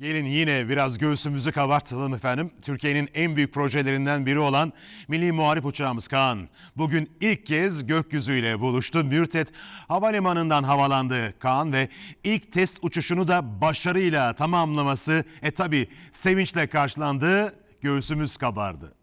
Gelin yine biraz göğsümüzü kabartalım efendim. Türkiye'nin en büyük projelerinden biri olan Milli Muharip Uçağımız Kaan. Bugün ilk kez gökyüzüyle buluştu. Mürtet Havalimanı'ndan havalandı Kaan ve ilk test uçuşunu da başarıyla tamamlaması e tabi sevinçle karşılandı. Göğsümüz kabardı.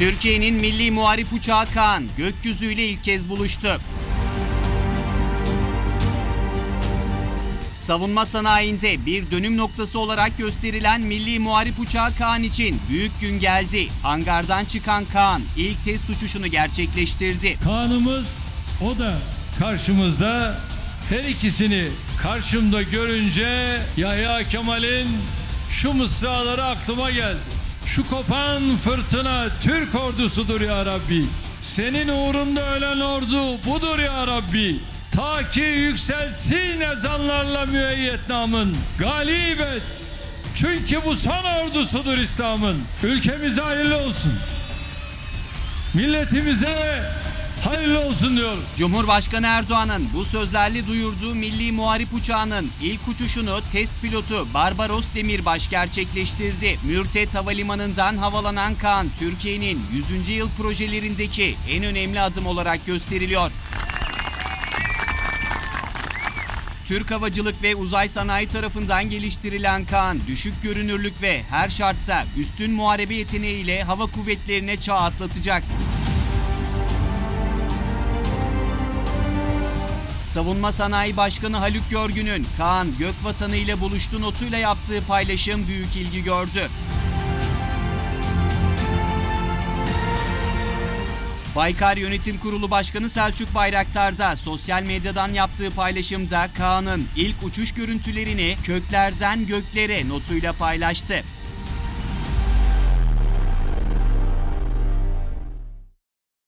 Türkiye'nin milli muharip uçağı Kaan gökyüzüyle ilk kez buluştu. Savunma sanayinde bir dönüm noktası olarak gösterilen milli muharip uçağı Kaan için büyük gün geldi. Hangardan çıkan Kaan ilk test uçuşunu gerçekleştirdi. Kaan'ımız o da karşımızda. Her ikisini karşımda görünce Yahya Kemal'in şu mısraları aklıma geldi. Şu kopan fırtına Türk ordusudur ya Rabbi. Senin uğrunda ölen ordu budur ya Rabbi. Ta ki yükselsin ezanlarla müeyyet namın. Galip et. Çünkü bu son ordusudur İslam'ın. Ülkemize hayırlı olsun. Milletimize hayırlı olsun diyorum. Cumhurbaşkanı Erdoğan'ın bu sözlerle duyurduğu milli muharip uçağının ilk uçuşunu test pilotu Barbaros Demirbaş gerçekleştirdi. Mürtet Havalimanı'ndan havalanan Kaan, Türkiye'nin 100. yıl projelerindeki en önemli adım olarak gösteriliyor. Türk Havacılık ve Uzay Sanayi tarafından geliştirilen Kaan, düşük görünürlük ve her şartta üstün muharebe yeteneğiyle hava kuvvetlerine çağ atlatacak. Savunma Sanayi Başkanı Haluk Görgün'ün Kaan Gökvatanı ile buluştu notuyla yaptığı paylaşım büyük ilgi gördü. Baykar Yönetim Kurulu Başkanı Selçuk Bayraktar da sosyal medyadan yaptığı paylaşımda Kaan'ın ilk uçuş görüntülerini köklerden göklere notuyla paylaştı.